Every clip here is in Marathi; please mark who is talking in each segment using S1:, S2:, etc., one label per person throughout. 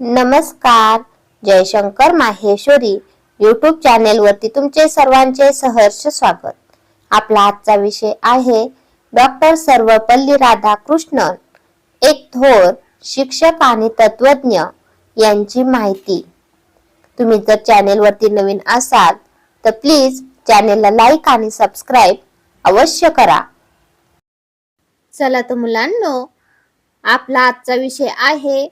S1: नमस्कार. जयशंकर माहेश्वरी युट्यूब चॅनेलवरती तुमचे सर्वांचे सहर्ष स्वागत. आपला आजचा विषय आहे डॉक्टर सर्वपल्ली राधाकृष्णन एक थोर शिक्षक आणि तत्वज्ञ यांची माहिती. तुम्ही जर चॅनेलवरती नवीन असाल तर प्लीज चॅनेलला लाईक आणि सबस्क्राईब अवश्य करा. चला तर मुलांनो आपला आजचा विषय आहे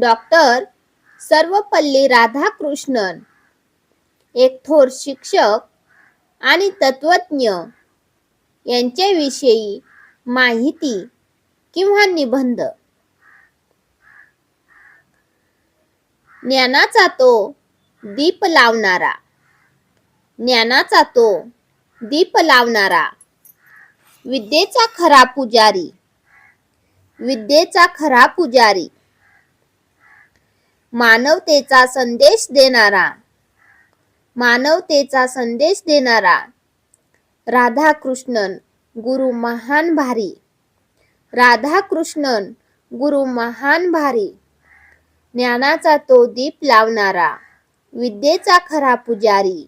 S1: डॉक्टर सर्वपल्ली राधाकृष्णन एक थोर शिक्षक आणि तत्वज्ञ यांच्याविषयी माहिती किंवा निबंध. ज्ञानाचा तो दीप लावणारा ज्ञानाचा तो दीप लावणारा विद्येचा खरा पुजारी विद्येचा खरा पुजारी मानवतेचा संदेश देणारा. मानवतेचा संदेश देणारा. राधाकृष्णन गुरु महान भारी. राधाकृष्णन गुरु महान भारी. ज्ञानाचा तो दीप लावणारा. विद्येचा खरा पुजारी.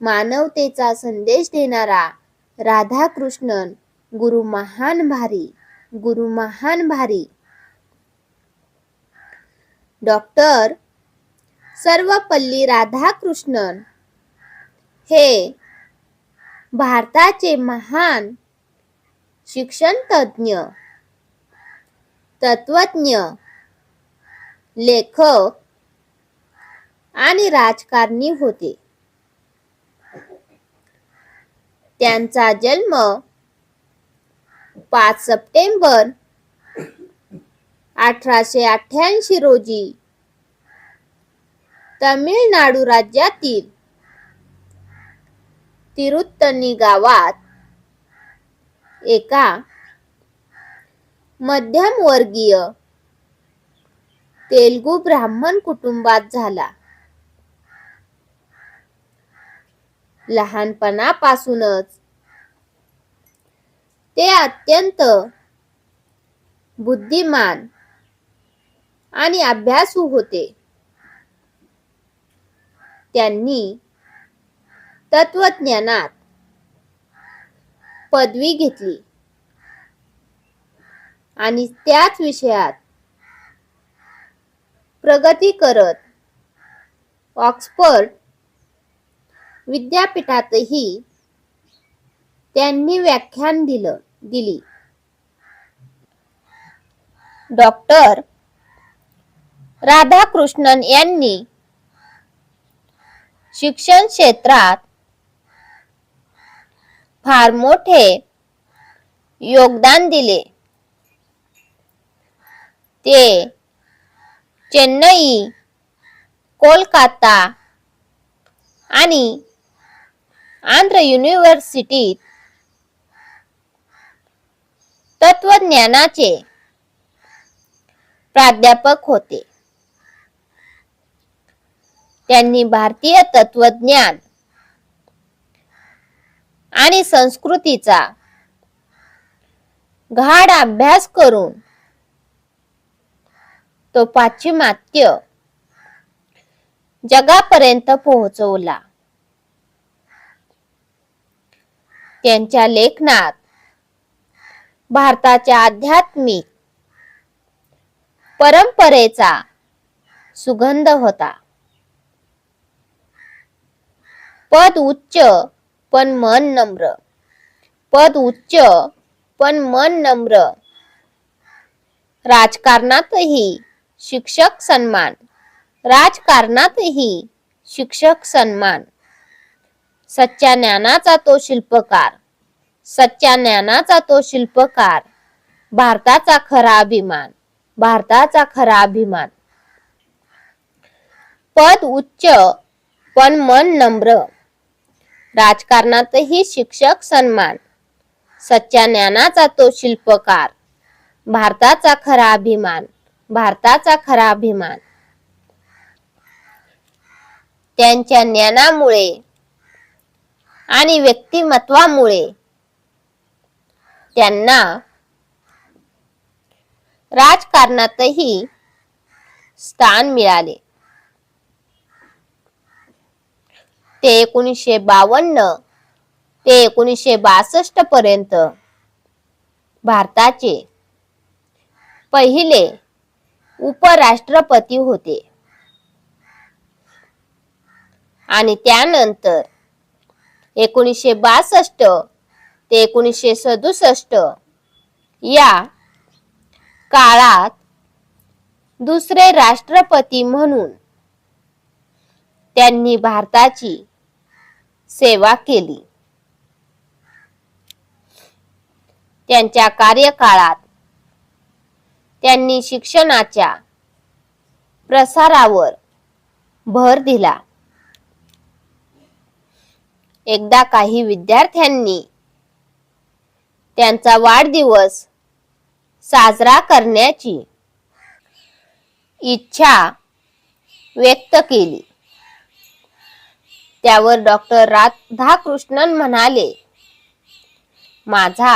S1: मानवतेचा संदेश देणारा. राधाकृष्णन गुरु महान भारी. गुरु महान भारी. डॉक्टर सर्वपल्ली राधाकृष्णन हे भारताचे महान शिक्षण तज्ञ तत्वज्ञ लेखक आणि राजकारणी होते. त्यांचा जन्म पाच सप्टेंबर अठराशे अठ्याऐंशी रोजी तमिळनाडू राज्यातील तिरुत्तनी गावात एका मध्यमवर्गीय तेलगू ब्राह्मण कुटुंबात झाला. लहानपणापासूनच ते अत्यंत बुद्धिमान आणि अभ्यासू होते. त्यांनी तत्वज्ञानात पदवी घेतली. आणि त्याच विषयात प्रगती करत ऑक्सफर्ड विद्यापीठातही त्यांनी व्याख्यान दिलं दिली. डॉक्टर राधाकृष्णन यांनी शिक्षण क्षेत्रात फार मोठे योगदान दिले. ते चेन्नई कोलकाता आणि आंध्र युनिव्हर्सिटीत तत्वज्ञानाचे प्राध्यापक होते. त्यांनी भारतीय तत्वज्ञान आणि संस्कृतीचा गाढ अभ्यास करून तो पाश्चिमात्य जगापर्यंत पोहोचवला. त्यांच्या लेखनात भारताच्या आध्यात्मिक परंपरेचा सुगंध होता. पद उच्च पण मन नम्र. पद उच्च पण मन नम्र. राजकारणातही शिक्षक सन्मान. राजकारणातही शिक्षक सन्मान. सच्च्या ज्ञानाचा तो शिल्पकार. सच्च्या ज्ञानाचा तो शिल्पकार. भारताचा खरा अभिमान. भारताचा खरा अभिमान. पद उच्च पण मन नम्र. राजकारणातही शिक्षक सन्मान. सच्च्या ज्ञानाचा तो शिल्पकार. भारताचा खरा अभिमान भारताचा खरा अभिमान. त्यांच्या ज्ञानामुळे आणि व्यक्तिमत्वामुळे त्यांना राजकारणातही स्थान मिळाले. ते एकोणीसशे बावन्न ते एकोणीसशे बासष्ट पर्यंत भारताचे पहिले उपराष्ट्रपती होते. आणि त्यानंतर एकोणीसशे बासष्ट ते एकोणीसशे सदुसष्ट या काळात दुसरे राष्ट्रपती म्हणून त्यांनी भारताची सेवा केली. त्यांच्या कार्यकाळात त्यांनी शिक्षणाच्या प्रसारावर भर दिला. एकदा काही विद्यार्थ्यांनी त्यांचा वाढदिवस साजरा करण्याची इच्छा व्यक्त केली. त्यावर डॉक्टर राधाकृष्णन म्हणाले माझा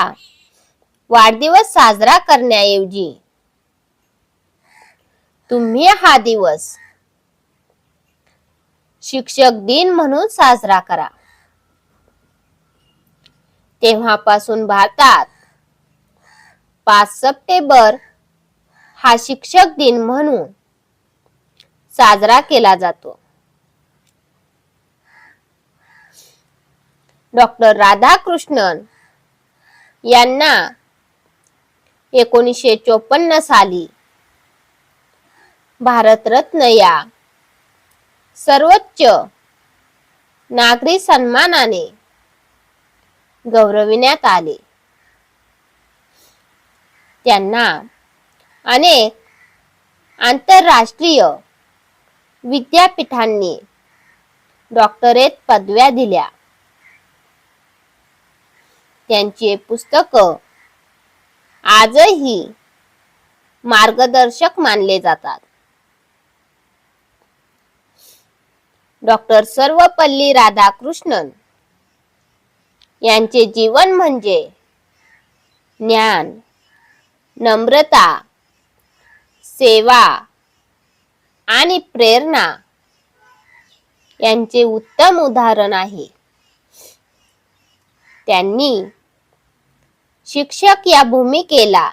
S1: वाढदिवस साजरा करण्याऐवजी तुम्ही हा दिवस शिक्षक दिन म्हणून साजरा करा. तेव्हापासून भारतात पाच सप्टेंबर हा शिक्षक दिन म्हणून साजरा केला जातो. डॉक्टर राधाकृष्णन यांना एकोणीसशे चोपन्न साली भारतरत्न या सर्वोच्च नागरी सन्मानाने गौरविण्यात आले. त्यांना अनेक आंतरराष्ट्रीय विद्यापीठांनी डॉक्टरेट पदव्या दिल्या. त्यांचे पुस्तक. आजही मार्गदर्शक मानले जातात. डॉक्टर सर्वपल्ली राधाकृष्णन यांचे जीवन म्हणजे ज्ञान नम्रता सेवा आणि प्रेरणा यांचे उत्तम उदाहरण आहे. त्यांनी शिक्षक या भूमिकेला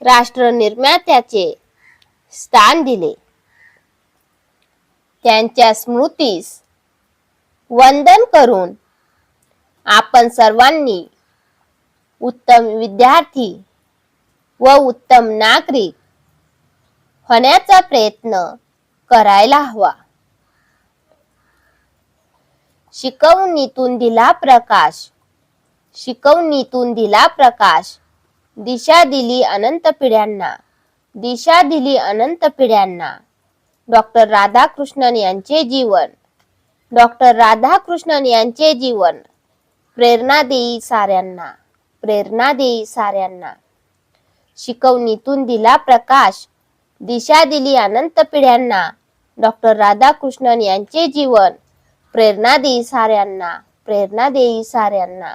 S1: राष्ट्र निर्मात्याचे स्थान दिले. त्यांच्या स्मृतीस वंदन करून आपण सर्वांनी उत्तम विद्यार्थी व उत्तम नागरिक होण्याचा प्रयत्न करायला हवा. शिकवणीतून दिला प्रकाश शिकवणीतून दिला प्रकाश. दिशा दिली अनंत पिढ्यांना. दिशा दिली अनंत पिढ्यांना. डॉक्टर राधाकृष्णन यांचे जीवन. डॉक्टर राधाकृष्णन यांचे जीवन. प्रेरणा देई साऱ्यांना. प्रेरणा देई साऱ्यांना. शिकवणीतून दिला प्रकाश. दिशा दिली अनंत पिढ्यांना. डॉक्टर राधाकृष्णन यांचे जीवन. प्रेरणा देई साऱ्यांना. प्रेरणा देई साऱ्यांना.